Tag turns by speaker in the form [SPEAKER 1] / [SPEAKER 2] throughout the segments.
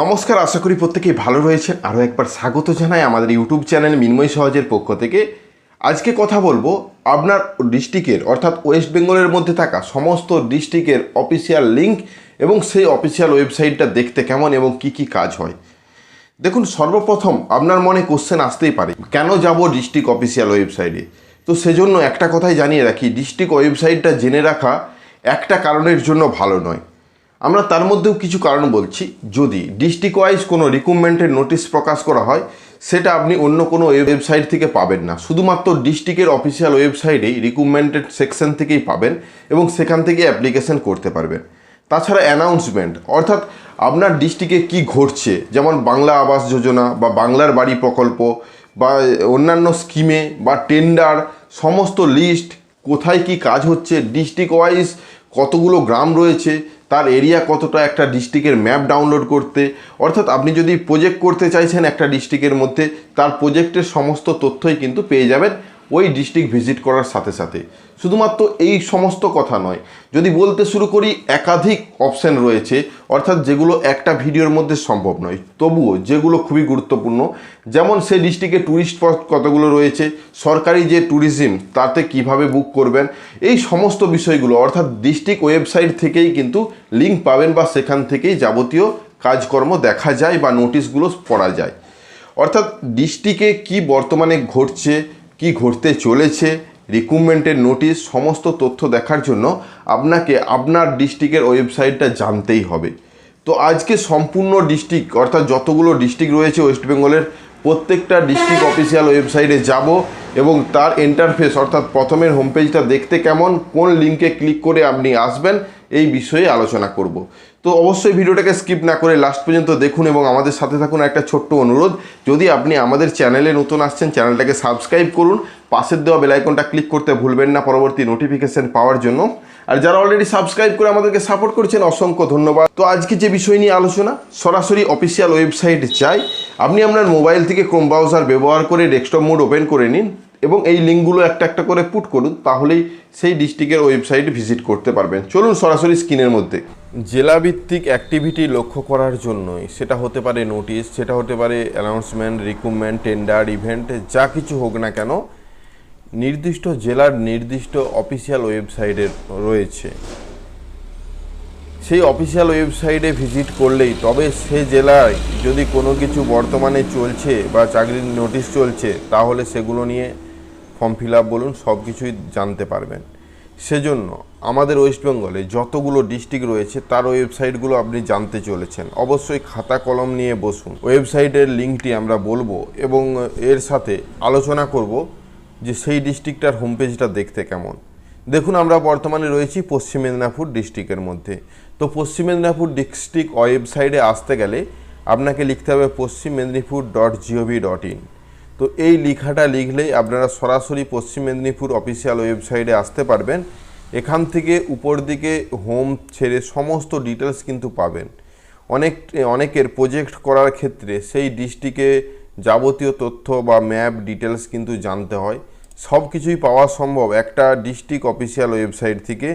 [SPEAKER 1] নমস্কার, আশা করি প্রত্যেকেই ভালো রয়েছেন। আরও একবার স্বাগত জানাই আমাদের ইউটিউব চ্যানেল মিনময় সহজের পক্ষ থেকে। আজকে কথা বলব আপনার ডিস্ট্রিক্টের, অর্থাৎ ওয়েস্ট বেঙ্গলের মধ্যে থাকা সমস্ত ডিস্ট্রিক্টের অফিসিয়াল লিঙ্ক এবং সেই অফিসিয়াল ওয়েবসাইটটা দেখতে কেমন এবং কি কি কাজ হয়। দেখুন, সর্বপ্রথম আপনার মনে কোশ্চেন আসতেই পারে, কেন যাব ডিস্ট্রিক্ট অফিসিয়াল ওয়েবসাইটে? তো সেজন্য একটা কথাই জানিয়ে রাখি, ডিস্ট্রিক্ট ওয়েবসাইটটা জেনে রাখা একটা কারণের জন্য ভালো নয়। আমরা তার মধ্যেও কিছু কারণ বলছি। যদি ডিস্ট্রিক্ট ওয়াইজ কোনো রিক্রুটমেন্টের নোটিশ প্রকাশ করা হয়, সেটা আপনি অন্য কোনো ওয়েবসাইট থেকে পাবেন না। শুধুমাত্র ডিস্ট্রিক্টের অফিসিয়াল ওয়েবসাইটেই রিক্রুটমেন্টের সেকশন থেকেই পাবেন এবং সেখান থেকে অ্যাপ্লিকেশন করতে পারবেন। তাছাড়া অ্যানাউন্সমেন্ট অর্থাৎ আপনার ডিস্ট্রিক্টে কি ঘটছে, যেমন বাংলা আবাস যোজনা বা বাংলার বাড়ি প্রকল্প বা অন্যান্য স্কিমে বা টেন্ডার সমস্ত লিস্ট কোথায় কি কাজ হচ্ছে ডিস্ট্রিক্ট ওয়াইজ কতগুলো গ্রাম রয়েছে তার এরিয়া কতটা একটা ডিস্ট্রিক্টের ম্যাপ ডাউনলোড করতে, অর্থাৎ আপনি যদি প্রজেক্ট করতে চাইছেন একটা ডিস্ট্রিক্টের মধ্যে, তার প্রজেক্টের সমস্ত তথ্যই কিন্তু পেয়ে যাবেন ওই ডিস্ট্রিক্ট ভিজিট করার সাথে সাথে। শুধুমাত্র এই সমস্ত কথা নয়। যদি বলতে শুরু করি, একাধিক অপশন রয়েছে, অর্থাৎ যেগুলো একটা ভিডিওর মধ্যে সম্ভব নয়। তবুও যেগুলো খুবই গুরুত্বপূর্ণ, যেমন সেই ডিস্ট্রিক্টে ট্যুরিস্ট স্পট কতগুলো রয়েছে, সরকারি যে ট্যুরিজম তাতে কীভাবে বুক করবেন, এই সমস্ত বিষয়গুলো, অর্থাৎ ডিস্ট্রিক্ট ওয়েবসাইট থেকেই কিন্তু লিঙ্ক পাবেন বা সেখান থেকেই যাবতীয় কাজকর্ম দেখা যায় বা নোটিশগুলো পড়া যায়। অর্থাৎ ডিস্ট্রিক্টে কি বর্তমানে ঘটছে, কি ঘটতে চলেছে রিক্রুটমেন্টের নোটিশ, সমস্ত তথ্য দেখার জন্য আপনাকে আপনার ডিস্ট্রিক্টের ওয়েবসাইটটা জানতেই হবে। তো আজকে সম্পূর্ণ ডিস্ট্রিক্ট, অর্থাৎ যতগুলো ডিস্ট্রিক্ট রয়েছে ওয়েস্ট বেঙ্গলের, প্রত্যেকটা ডিস্ট্রিক্ট অফিসিয়াল ওয়েবসাইটে যাব এবং তার ইন্টারফেস অর্থাৎ প্রথমের হোম পেজটা দেখতে কেমন, কোন লিঙ্কে ক্লিক করে আপনি আসবেন এই বিষয়ে আলোচনা করব। তো অবশ্যই ভিডিওটাকে স্কিপ না করে লাস্ট পর্যন্ত দেখুন এবং আমাদের সাথে থাকুন একটা ছোট্ট অনুরোধ। যদি আপনি আমাদের চ্যানেলে নতুন আসছেন চ্যানেলটাকে সাবস্ক্রাইব করুন। পাশের দেওয়া বেলাইকনটা ক্লিক করতে ভুলবেন না পরবর্তী নোটিফিকেশন পাওয়ার জন্য। আর যারা অলরেডি সাবস্ক্রাইব করে আমাদেরকে সাপোর্ট করছেন, অসংখ্য ধন্যবাদ। তো আজকে যে বিষয় নিয়ে আলোচনা, সরাসরি অফিসিয়াল ওয়েবসাইট চাই আপনি আপনার মোবাইল থেকে ক্রোম ব্রাউজার ব্যবহার করে ডেস্কটপ মোড ওপেন করে নিন। এবং এই লিঙ্কগুলো একটা একটা করে পুট করুন, তাহলেই সেই ডিস্ট্রিক্টের ওয়েবসাইট ভিজিট করতে পারবেন। চলুন সরাসরি স্ক্রিনের মধ্যে। জেলাভিত্তিক অ্যাক্টিভিটি লক্ষ্য করার জন্যই, সেটা হতে পারে নোটিশ সেটা হতে পারে অ্যানাউন্সমেন্ট রিক্রুটমেন্ট টেন্ডার ইভেন্ট যা কিছু হোক না কেন, নির্দিষ্ট জেলার নির্দিষ্ট অফিসিয়াল ওয়েবসাইটে রয়েছে। সেই অফিসিয়াল ওয়েবসাইটে ভিজিট করলেই, তবে সে জেলায় যদি কোনো কিছু বর্তমানে চলছে বা চাকরির নোটিশ চলছে, তাহলে সেগুলো নিয়ে ফর্ম ফিল আপ বলুন, সব কিছুই জানতে পারবেন। সেজন্য আমাদের ওয়েস্ট বেঙ্গলে যতগুলো ডিস্ট্রিক্ট রয়েছে, তার ওয়েবসাইটগুলো আপনি জানতে চলেছেন। অবশ্যই খাতা কলম নিয়ে বসুন। ওয়েবসাইটের লিঙ্কটি আমরা বলব এবং এর সাথে আলোচনা করব যে সেই ডিস্ট্রিক্টটার হোম পেজটা দেখতে কেমন। দেখুন, আমরা বর্তমানে রয়েছি পশ্চিম মেদিনীপুর ডিস্ট্রিক্টের মধ্যে। তো পশ্চিম মেদিনীপুর ডিস্ট্রিক্ট ওয়েবসাইটে আসতে গেলে আপনাকে লিখতে হবে Paschim Medinipur dot GOV dot in তো এই লেখাটা লিখলেই আপনারা সরাসরি পশ্চিম মেদিনীপুর অফিসিয়াল ওয়েবসাইটে আসতে পারবেন। এখান থেকে উপর দিকে হোম ছেড়ে সমস্ত ডিটেলস কিন্তু পাবেন। অনেক, অনেকের প্রজেক্ট করার ক্ষেত্রে সেই ডিস্ট্রিক্টে যাবতীয় তথ্য বা ম্যাপ ডিটেলস কিন্তু জানতে হয়। সব কিছুই পাওয়া সম্ভব একটা ডিস্ট্রিক্ট অফিসিয়াল ওয়েবসাইট থেকে।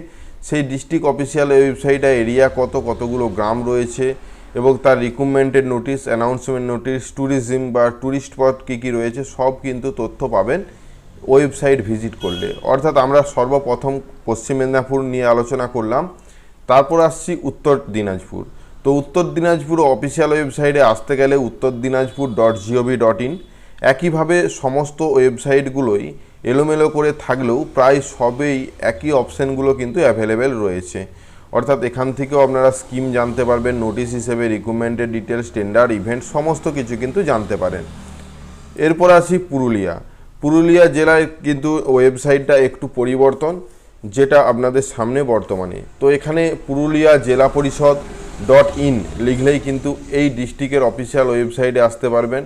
[SPEAKER 1] সেই ডিস্ট্রিক্ট অফিসিয়াল ওয়েবসাইটে এরিয়া কত, কতগুলো গ্রাম রয়েছে এবং তার রিক্রুটমেন্টের নোটিশ অ্যানাউন্সমেন্ট নোটিশ ট্যুরিজম বা ট্যুরিস্ট স্পট কী কী রয়েছে, সব কিন্তু তথ্য পাবেন ওয়েবসাইট ভিজিট করলে। অর্থাৎ আমরা সর্বপ্রথম পশ্চিম মেদিনীপুর নিয়ে আলোচনা করলাম, তারপর আসছি উত্তর দিনাজপুর। তো উত্তর দিনাজপুর অফিসিয়াল ওয়েবসাইটে আসতে গেলে Uttar Dinajpur dot GOV dot in একইভাবে সমস্ত ওয়েবসাইটগুলোই এলোমেলো করে থাকলেও প্রায় সবেই একই অপশানগুলো কিন্তু অ্যাভেলেবেল রয়েছে। অর্থাৎ এখান থেকেও আপনারা স্কিম জানতে পারবেন নোটিশ হিসেবে রিক্রুটমেন্টের ডিটেলস টেন্ডার ইভেন্ট সমস্ত কিছু কিন্তু জানতে পারেন। এরপর আসি পুরুলিয়া। পুরুলিয়া জেলায় কিন্তু ওয়েবসাইটটা একটু পরিবর্তন, যেটা আপনাদের সামনে বর্তমানে। তো এখানে পুরুলিয়া জেলা পরিষদ ডট ইন লিখলেই কিন্তু এই ডিস্ট্রিক্টের অফিসিয়াল ওয়েবসাইটে আসতে পারবেন।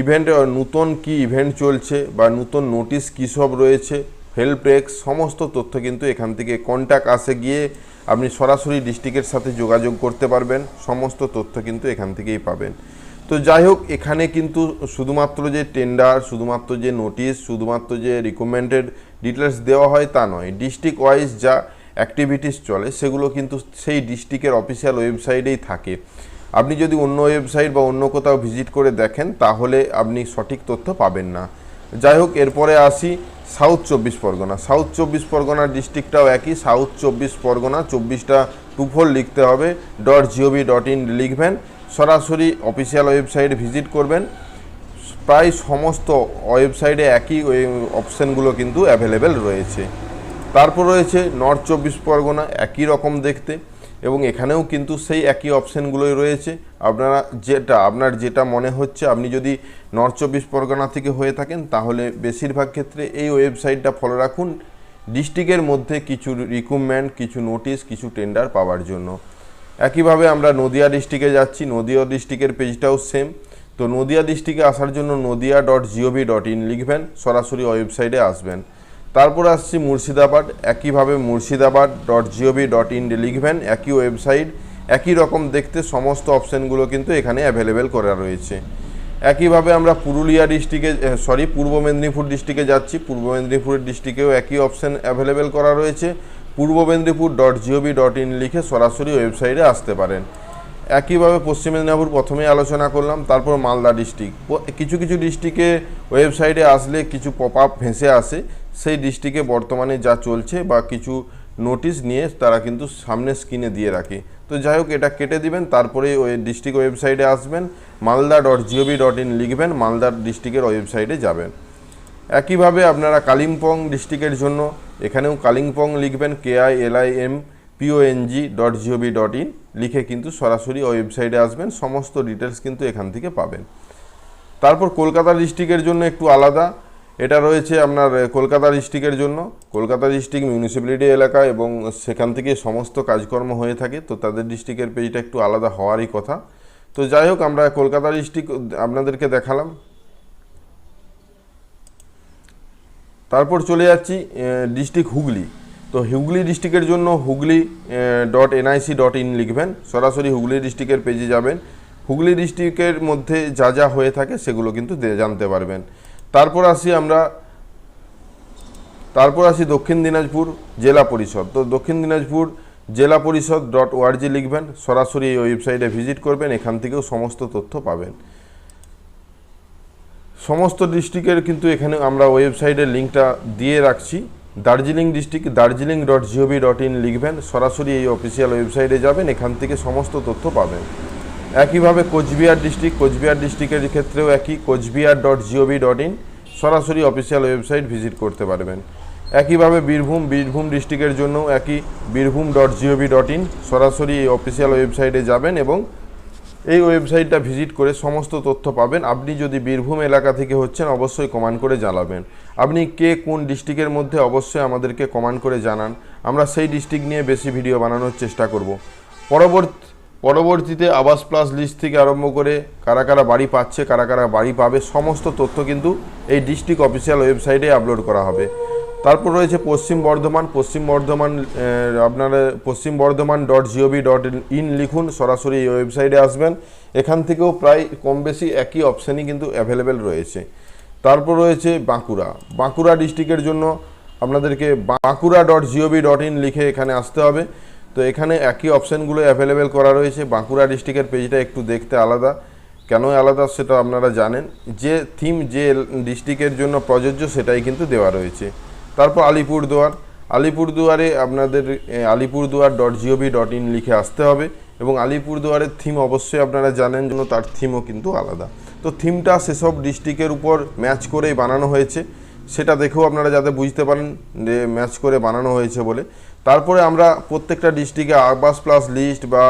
[SPEAKER 1] ইভেন্ট নতুন কি ইভেন্ট চলছে বা নতুন নোটিশ কী সব রয়েছে হেল্প ডেস্ক সমস্ত তথ্য কিন্তু এখান থেকে কন্ট্যাক্ট আসে গিয়ে আপনি সরাসরি ডিস্ট্রিক্টের সাথে যোগাযোগ করতে পারবেন, সমস্ত তথ্য কিন্তু এখান থেকেই পাবেন। তো যাই হোক, এখানে কিন্তু শুধুমাত্র যে টেন্ডার শুধুমাত্র যে নোটিশ শুধুমাত্র যে রিকমেন্ডেড ডিটেলস দেওয়া হয় তা নয় ডিস্ট্রিক্ট ওয়াইজ যা অ্যাক্টিভিটিস চলে, সেগুলো কিন্তু সেই ডিস্ট্রিক্টের অফিসিয়াল ওয়েবসাইটেই থাকে। আপনি যদি অন্য ওয়েবসাইট বা অন্য কোথাও ভিজিট করে দেখেন, তাহলে আপনি সঠিক তথ্য পাবেন না। যাই হোক, এরপরে আসি সাউথ চব্বিশ পরগনা। সাউথ চব্বিশ পরগনা ডিস্ট্রিক্টটাও একই, সাউথ চব্বিশ পরগনা চব্বিশটা টুফোর লিখতে হবে ডট জিওভি ডট ইন লিখবেন, সরাসরি অফিসিয়াল ওয়েবসাইট ভিজিট করবেন। প্রায় সমস্ত ওয়েবসাইটে একই অপশানগুলো কিন্তু অ্যাভেলেবেল রয়েছে। তারপর রয়েছে নর্থ চব্বিশ পরগনা, একই রকম দেখতে। এবং এখানেও কিন্তু সেই একই অপশানগুলোই রয়েছে। আপনারা যেটা, আপনার যেটা মনে হচ্ছে, আপনি যদি নর্থ চব্বিশ পরগনা থেকে হয়ে থাকেন, তাহলে বেশিরভাগ ক্ষেত্রে এই ওয়েবসাইটটা ফলো রাখুন। ডিস্ট্রিক্টের মধ্যে কিছু রিক্রুটমেন্ট কিছু নোটিশ, কিছু টেন্ডার পাওয়ার জন্য। একইভাবে আমরা নদিয়া ডিস্ট্রিক্টে যাচ্ছি, নদিয়া ডিস্ট্রিক্টের পেজটাও সেম। তো নদিয়া ডিস্ট্রিক্টে আসার জন্য Nadia dot GOV dot in লিখবেন, সরাসরি ওয়েবসাইটে আসবেন। তারপর আসছি মুর্শিদাবাদ। একইভাবে Murshidabad dot GOV dot in লিখবেন, একই ওয়েবসাইট একই রকম দেখতে সমস্ত অপশানগুলো কিন্তু এখানে অ্যাভেলেবেল করা রয়েছে। একইভাবে আমরা পুরুলিয়া ডিস্ট্রিক্টে সরি পূর্ব মেদিনীপুর ডিস্ট্রিক্টে যাচ্ছি। পূর্ব মেদিনীপুর ডিস্ট্রিক্টেও একই অপশান অ্যাভেলেবেল করা রয়েছে। Purba Medinipur dot GOV dot in লিখে সরাসরি ওয়েবসাইটে আসতে পারেন। একইভাবে পশ্চিম মেদিনীপুর প্রথমেই আলোচনা করলাম, তারপর মালদা ডিস্ট্রিক্ট কিছু কিছু ডিস্ট্রিক্টে ওয়েবসাইটে আসলে কিছু পপ আপ ভেসে আসে, সেই ডিস্ট্রিক্টে বর্তমানে যা চলছে বা কিছু নোটিশ নিয়ে তারা কিন্তু সামনে স্ক্রিনে দিয়ে রাখে। তো যাই হোক, এটা কেটে দিবেন, তারপরে ওই ডিস্ট্রিক্ট ওয়েবসাইটে আসবেন Malda dot GOV dot in লিখবেন মালদা ডিস্ট্রিক্টের ওয়েবসাইটে যাবেন। একইভাবে আপনারা কালিম্পং ডিস্ট্রিক্টের জন্য, এখানেও কালিম্পং লিখবেন K I L I M PONG dot GOV dot in লিখে কিন্তু সরাসরি ওয়েবসাইটে আসবেন, সমস্ত ডিটেলস কিন্তু এখান থেকে পাবেন। তারপর কলকাতা ডিস্ট্রিক্টের জন্য একটু আলাদা। এটা রয়েছে আপনার কলকাতা ডিস্ট্রিক্টের জন্য। কলকাতা ডিস্ট্রিক্ট মিউনিসিপ্যালিটি এলাকা এবং সেখান থেকে সমস্ত কাজকর্ম হয়ে থাকে, তো তাদের ডিস্ট্রিক্টের পেজটা একটু আলাদা হওয়ারই কথা। তো যাই হোক, আমরা কলকাতা ডিস্ট্রিক্ট আপনাদেরকে দেখালাম। তারপর চলে যাচ্ছি ডিস্ট্রিক্ট হুগলি। তো হুগলি ডিস্ট্রিক্টের জন্য Hooghly dot NIC dot in লিখবেন। সরাসরি হুগলি ডিস্ট্রিক্টের পেজে যাবেন। হুগলি ডিস্ট্রিক্টের মধ্যে যা যা হয়ে থাকে সেগুলো কিন্তু জানতে পারবেন। তারপর আসি আমরা, তারপর আসি দক্ষিণ দিনাজপুর জেলা পরিষদ। তো দক্ষিণ দিনাজপুর জেলা পরিষদ ডট ওআরজি লিখবেন। সরাসরি এই ওয়েবসাইটে ভিজিট করবেন। এখান থেকেও সমস্ত তথ্য পাবেন। সমস্ত ডিস্ট্রিক্টের কিন্তু এখানে আমরা ওয়েবসাইটের লিঙ্কটা দিয়ে রাখছি। Darjeeling district, Darjeeling dot GOV dot in লিখবেন, সরাসরি এই অফিসিয়াল ওয়েবসাইটে যাবেন, এখান থেকে সমস্ত তথ্য পাবেন। একইভাবে কোচবিহার ডিস্ট্রিক্ট, কোচবিহার ডিস্ট্রিক্টের ক্ষেত্রেও একই, Cooch Behar dot GOV dot in সরাসরি অফিসিয়াল ওয়েবসাইট ভিজিট করতে পারবেন। একইভাবে বীরভূম বীরভূম ডিস্ট্রিক্টের জন্য একই, Birbhum dot GOV dot in সরাসরি এই অফিসিয়াল ওয়েবসাইটে যাবেন এবং এই ওয়েবসাইটটা ভিজিট করে সমস্ত তথ্য পাবেন। আপনি যদি বীরভূম এলাকা থেকে হচ্ছেন, অবশ্যই কমেন্ট করে জানাবেন। আপনি কে কোন ডিস্ট্রিক্টের মধ্যে অবশ্যই আমাদেরকে কমেন্ট করে জানান। আমরা সেই ডিস্ট্রিক্ট নিয়ে বেশি ভিডিও বানানোর চেষ্টা করব। পরবর্তী, পরবর্তীতে আবাস প্লাস লিস্ট থেকে আরম্ভ করে কারা কারা বাড়ি পাচ্ছে, কারা কারা বাড়ি পাবে, সমস্ত তথ্য কিন্তু এই ডিস্ট্রিক্ট অফিসিয়াল ওয়েবসাইটে আপলোড করা হবে। তারপর রয়েছে পশ্চিম বর্ধমান পশ্চিম বর্ধমান আপনারা Paschim Bardhaman dot GOV dot in লিখুন, সরাসরি এই ওয়েবসাইটে আসবেন। এখান থেকেও প্রায় কম বেশি একই অপশানই কিন্তু অ্যাভেলেবেল রয়েছে। তারপর রয়েছে বাঁকুড়া। বাঁকুড়া ডিস্ট্রিক্টের জন্য আপনাদেরকে Bankura dot GOV dot in লিখে এখানে আসতে হবে। তো এখানে একই অপশানগুলো অ্যাভেলেবেল করা রয়েছে। বাঁকুড়া ডিস্ট্রিক্টের পেজটা একটু দেখতে আলাদা। কেন আলাদা সেটা আপনারা জানেন। যে থিম যে ডিস্ট্রিক্টের জন্য প্রযোজ্য সেটাই কিন্তু দেওয়া রয়েছে। তারপর আলিপুরদুয়ার আলিপুরদুয়ারে আপনাদের Alipurduar dot GOV dot in লিখে আসতে হবে এবং আলিপুরদুয়ারের থিম অবশ্যই আপনারা জানেন জন্য তার থিমও কিন্তু আলাদা। তো থিমটা সেসব ডিস্ট্রিক্টের উপর ম্যাচ করেই বানানো হয়েছে। সেটা দেখেও আপনারা যাতে বুঝতে পারেন যে ম্যাচ করে বানানো হয়েছে বলে। তারপরে আমরা প্রত্যেকটা ডিস্ট্রিক্টে আবাস প্লাস লিস্ট বা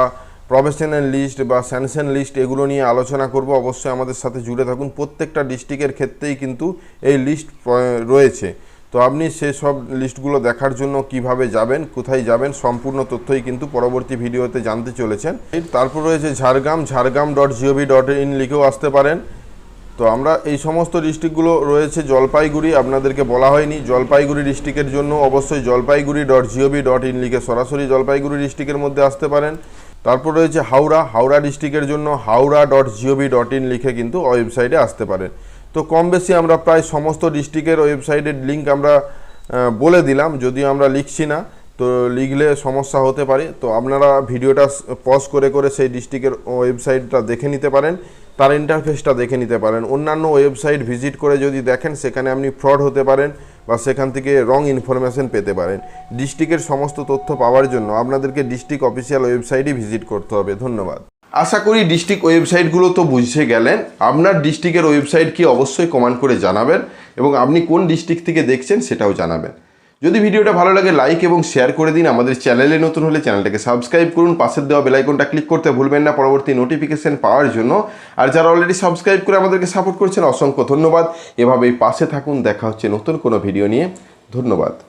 [SPEAKER 1] প্রফেশনাল লিস্ট বা স্যানশন লিস্ট এগুলো নিয়ে আলোচনা করব। অবশ্যই আমাদের সাথে জুড়ে থাকুন। প্রত্যেকটা ডিস্ট্রিক্টের ক্ষেত্রেই কিন্তু এই লিস্ট রয়েছে। তো আপনি সেসব লিস্টগুলো দেখার জন্য কীভাবে যাবেন, কোথায় যাবেন, সম্পূর্ণ তথ্যই কিন্তু পরবর্তী ভিডিওতে জানতে চলেছেন। তারপর রয়েছে Jhargram Jhargram dot GOV dot in লিখেও আসতে পারেন। তো আমরা এই সমস্ত ডিস্ট্রিক্টগুলো রয়েছে জলপাইগুড়ি, আপনাদেরকে বলা হয়নি। জলপাইগুড়ি ডিস্ট্রিক্টের জন্য অবশ্যই Jalpaiguri dot GOV dot in লিখে সরাসরি জলপাইগুড়ি ডিস্ট্রিক্টের মধ্যে আসতে পারেন। তারপর রয়েছে হাওড়া হাওড়া ডিস্ট্রিক্টের জন্য Howrah dot GOV dot in লিখে কিন্তু ওয়েবসাইটে আসতে পারেন। তো কম বেশি আমরা প্রায় সমস্ত ডিস্ট্রিক্টের ওয়েবসাইটের লিঙ্ক আমরা বলে দিলাম, যদিও আমরা লিখছি না, তো লিখলে সমস্যা হতে পারে। তো আপনারা ভিডিওটা পজ করে করে সেই ডিস্ট্রিক্টের ওয়েবসাইটটা দেখে নিতে পারেন, তার ইন্টারফেসটা দেখে নিতে পারেন। অন্যান্য ওয়েবসাইট ভিজিট করে যদি দেখেন, সেখানে আপনি ফ্রড হতে পারেন বা সেখান থেকে রং ইনফরমেশন পেতে পারেন। ডিস্ট্রিক্টের সমস্ত তথ্য পাওয়ার জন্য আপনাদেরকে ডিস্ট্রিক্ট অফিসিয়াল ওয়েবসাইটই ভিজিট করতে হবে। ধন্যবাদ। আশা করি ডিস্ট্রিক্ট ওয়েবসাইটগুলো তো বুঝে গেলেন। আপনার ডিস্ট্রিক্টের ওয়েবসাইট কি অবশ্যই কমেন্ট করে জানাবেন এবং আপনি কোন ডিস্ট্রিক্ট থেকে দেখছেন সেটাও জানাবেন। যদি ভিডিওটা ভালো লাগে, লাইক এবং শেয়ার করে দিন। আমাদের চ্যানেলে নতুন হলে চ্যানেলটাকে সাবস্ক্রাইব করুন। পাশের দেওয়া বেলাইকনটা ক্লিক করতে ভুলবেন না পরবর্তী নোটিফিকেশন পাওয়ার জন্য। আর যারা অলরেডি সাবস্ক্রাইব করে আমাদেরকে সাপোর্ট করছেন, অসংখ্য ধন্যবাদ। এভাবেই পাশে থাকুন। দেখা হচ্ছে নতুন কোনো ভিডিও নিয়ে। ধন্যবাদ।